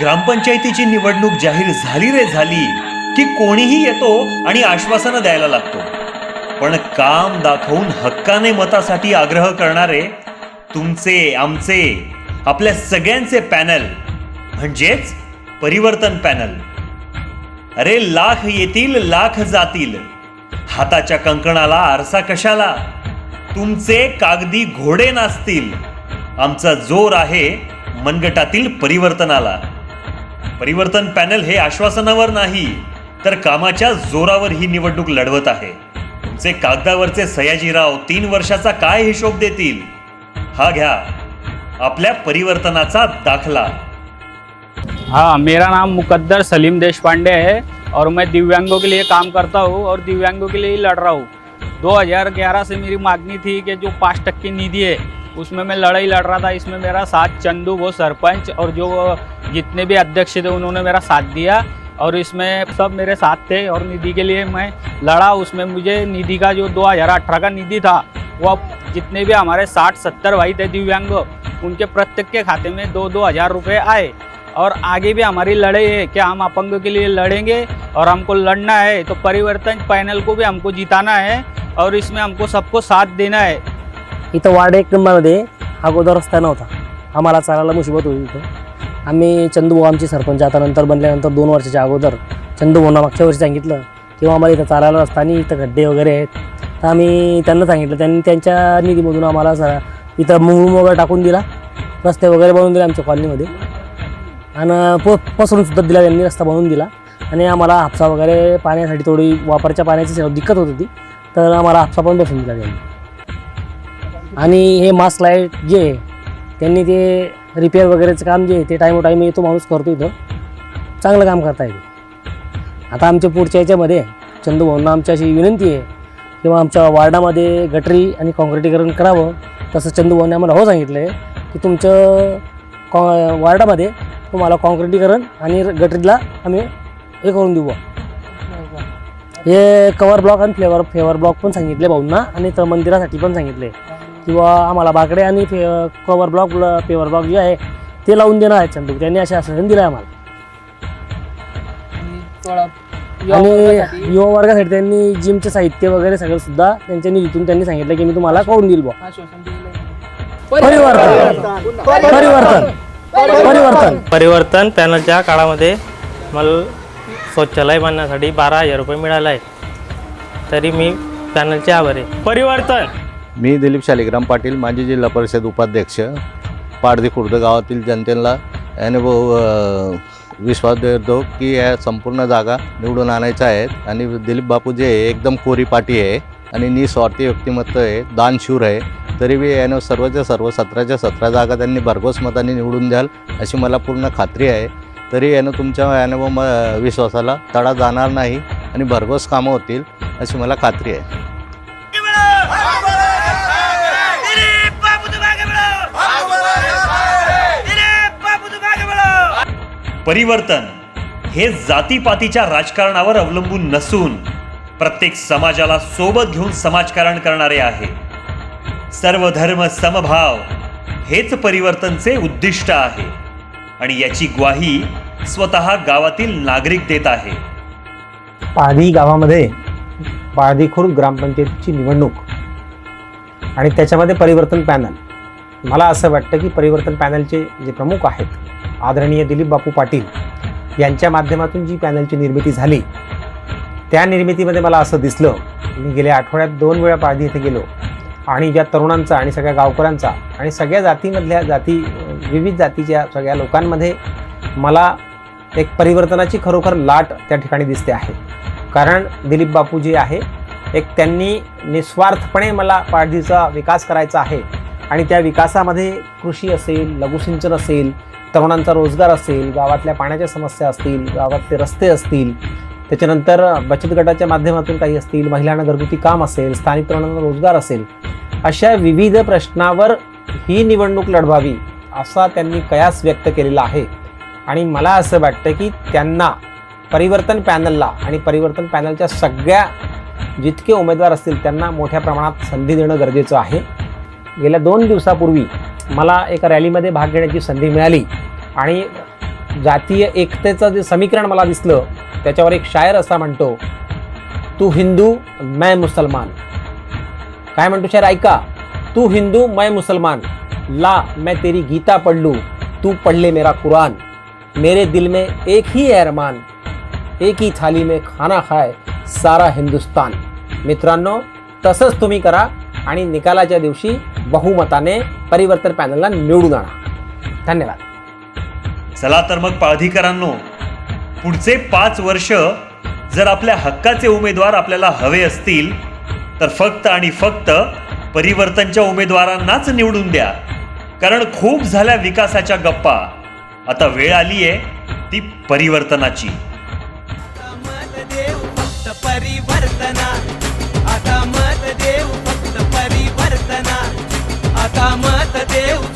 ग्रामपंचायतीची निवडणूक जाहीर झाली रे झाली की कोणीही येतो आणि आश्वासनं द्यायला लागतो. पण काम दाखवून हक्काने मतासाठी आग्रह करणारे तुमचे आमचे आपल्या सगळ्यांचे पॅनल म्हणजेच परिवर्तन पॅनल. अरे लाख येतील लाख जातील. हाताच्या कंकणाला आरसा कशाला? तुमचे कागदी घोडे नाचतील. आमचा जोर आहे मनगटातील परिवर्तनाला. परिवर्तन पॅनल हे आश्वासनावर नाही तर कामाच्या जोरावर ही निवडणूक लढवत आहे. तुमचे कागदावरचे सयाजीराव तीन वर्षाचा काय हिशोब देतील? हा घ्या. आपल्या परिवर्तनाचा दाखला. हाँ मेरा नाम मुकद्दर सलीम देशपांडे आहे है और मैं दिव्यांगों के लिए काम करता हूँ और दिव्यांगों के लिए ही लड़ रहा हूँ। 2011 से मेरी मांगनी थी कि जो पाँच टक्के निधि है उसमें मैं लड़ाई लड़ रहा था, इसमें मेरा साथ चंदू, वो सरपंच और जो जितने भी अध्यक्ष थे, उन्होंने मेरा साथ दिया और इसमें सब मेरे साथ थे और निधि के लिए मैं लड़ा। उसमें मुझे निधि का जो 2018 का निधि था, वो जितने भी हमारे साठ सत्तर भाई थे दिव्यांग, उनके प्रत्येक के खाते में दो दो हज़ार रुपये आए। और आगे भी हमारी लड़ाई है कि हम अपंग के लिए लड़ेंगे और हमको लड़ना है तो परिवर्तन पैनल को भी हमको जिताना है और इसमें हमको सबको साथ देना है। इथं वार्ड एक नंबरमध्ये अगोदर रस्ता नव्हता. आम्हाला चालायला मुसीबत होती इथं. आम्ही चंदूभाऊ आमचे सरपंच आता नंतर बनल्यानंतर दोन वर्षाच्या अगोदर चंदूभाऊंना मागच्या वर्षी सांगितलं किंवा हो, आम्हाला इथं चालायला रस्ता आणि इथं खड्डे वगैरे आहेत. तर आम्ही त्यांना सांगितलं. त्यांनी त्यांच्या निधीमधून आम्हाला सर इथं मूळ वगैरे टाकून दिला. रस्ते वगैरे बनवून दिले आमच्या कॉलनीमध्ये. आणि प पसरून सुद्धा दिला त्यांनी रस्ता बनवून दिला. आणि आम्हाला हापसा वगैरे पाण्यासाठी थोडी वापरच्या पाण्याची दिक्कत होत होती. तर आम्हाला हापसा पण बसून दिला त्यांनी. आणि हे मास्क लाइट जे आहे त्यांनी ते रिपेअर वगैरेचं काम जे आहे ते टाईम टाईम येतो माणूस करतो इथं. चांगलं काम करता येते आता आमच्या पुढच्या याच्यामध्ये चंदूभाऊंना आमच्या आमची अशी विनंती आहे किंवा आमच्या वार्डामध्ये गटरी आणि काँक्रिटीकरण करावं. तसं चंदूभाऊने आम्हाला हो सांगितलं आहे की तुमचं कॉ वार्डामध्ये तुम्हाला काँक्रिटीकरण आणि गटरीला आम्ही हे करून देऊ. हे कवर ब्लॉक आणि फ्लेवर फ्लेवर ब्लॉक पण सांगितले भाऊंना आणि तर मंदिरासाठी पण सांगितले. किंवा आम्हाला बाकडे आणि फे कवर ब्लॉक पेवर ब्लॉक जे आहे ते लावून देणार आहे चंदू. त्यांनी असे आश्वासन दिलं आहे आम्हाला. आणि युवा वर्गासाठी त्यांनी जिमचे साहित्य वगैरे सगळं सुद्धा त्यांच्या निधीतून त्यांनी सांगितलं की मी तुम्हाला करून देईल बुवा. परिवर्तन. परिवर्तन. परिवर्तन. परिवर्तन. पॅनलच्या काळामध्ये मला शौचालय बांधण्यासाठी बारा हजार रुपये मिळाले आहे तरी मी पॅनलचे आभारी आहे. परिवर्तन. मी दिलीप शालिग्राम पाटील माजी जिल्हा परिषद उपाध्यक्ष पाडदी खुर्द गावातील जनतेला अनुभव विश्वास देतो की या संपूर्ण जागा निवडून आणायच्या आहेत. आणि दिलीप बापू जे आहे एकदम कोरी पाटी आहे आणि निस्वार्थी व्यक्तिमत्व आहे दानशूर आहे. तरी बी यानं सर्वच्या सर्व सतराच्या सतरा जागा त्यांनी भरघोस मताने निवडून द्याल अशी मला पूर्ण खात्री आहे. तरी यानं तुमच्या अनुभव म विश्वासाला तडा जाणार नाही आणि भरघोस कामं होतील अशी मला खात्री आहे. परिवर्तन हे जातीपातीच्या राजकारणावर अवलंबून नसून प्रत्येक समाजाला सोबत घेऊन समाजकारण करणारे आहे. सर्व धर्म समभाव हेच परिवर्तनचे उद्दिष्ट आहे आणि याची ग्वाही स्वतः गावातील नागरिक देत आहे. पारधी गावामध्ये पारधी खुर्द ग्रामपंचायतीची निवडणूक आणि त्याच्यामध्ये परिवर्तन पॅनल. मला असं वाटतं की परिवर्तन पॅनलचे जे प्रमुख आहेत आदरणीय दिलीप बापू पाटील यांच्या माध्यमातून जी पॅनलची निर्मिती झाली त्या निर्मितीमध्ये मला असं दिसलं मी गेल्या आठवड्यात दोन वेळा पाळधी इथे गेलो. आणि ज्या तरुणांचा आणि सगळ्या गावकऱ्यांचा आणि सगळ्या जातीमधल्या जाती विविध जातीच्या सगळ्या लोकांमध्ये मला एक परिवर्तनाची खरोखर लाट त्या ठिकाणी दिसते आहे. कारण दिलीप बापू जे आहे एक त्यांनी निस्वार्थपणे मला पाळधीचा विकास करायचा आहे. आणि त्या विकासामध्ये कृषी असेल लघुसिंचन असेल तरुणांचा रोजगार असेल गावातल्या पाण्याच्या समस्या असतील गावातले रस्ते असतील त्याच्यानंतर बचत गटाच्या माध्यमातून काही असतील महिलांना घरगुती काम असेल स्थानिक तरुणांना रोजगार असेल अशा विविध प्रश्नावर ही निवडणूक लढवावी असा त्यांनी कयास व्यक्त केलेला आहे. आणि मला असं वाटतं की त्यांना परिवर्तन पॅनलला आणि परिवर्तन पॅनलच्या सगळ्या जितके उमेदवार असतील त्यांना मोठ्या प्रमाणात संधी देणं गरजेचं आहे. गेल्या दोन दिवसापूर्वी मला एका रॅलीमध्ये भाग घेण्याची संधी मिळाली. आणि जातीय एकतेचं जे समीकरण मला दिसलं त्याच्यावर एक शायर असा म्हणतो तू हिंदू मैं मुसलमान. काय म्हणतो शायर? ऐका तू हिंदू मैं मुसलमान. ला मैं तेरी गीता पडलू तू पडले मेरा कुरान. मेरे दिल में एक ही एरमान अरमान. एक ही थाली में खाना खाय सारा हिंदुस्तान. मित्रांनो तसंच तुम्ही करा आणि निकालाच्या दिवशी बहुमताने परिवर्तन पॅनलला निवडून आणा. धन्यवाद. चला तर मग पाळधीकरांनो पुढचे पाच वर्ष जर आपल्या हक्काचे उमेदवार आपल्याला हवे असतील तर फक्त आणि फक्त परिवर्तनच्या उमेदवारांनाच निवडून द्या. कारण खूप झाल्या विकासाच्या गप्पा. आता वेळ आली आहे ती परिवर्तनाची. परिवर्तना. आता मत देव फक्त परिवर्तना. आता मत देव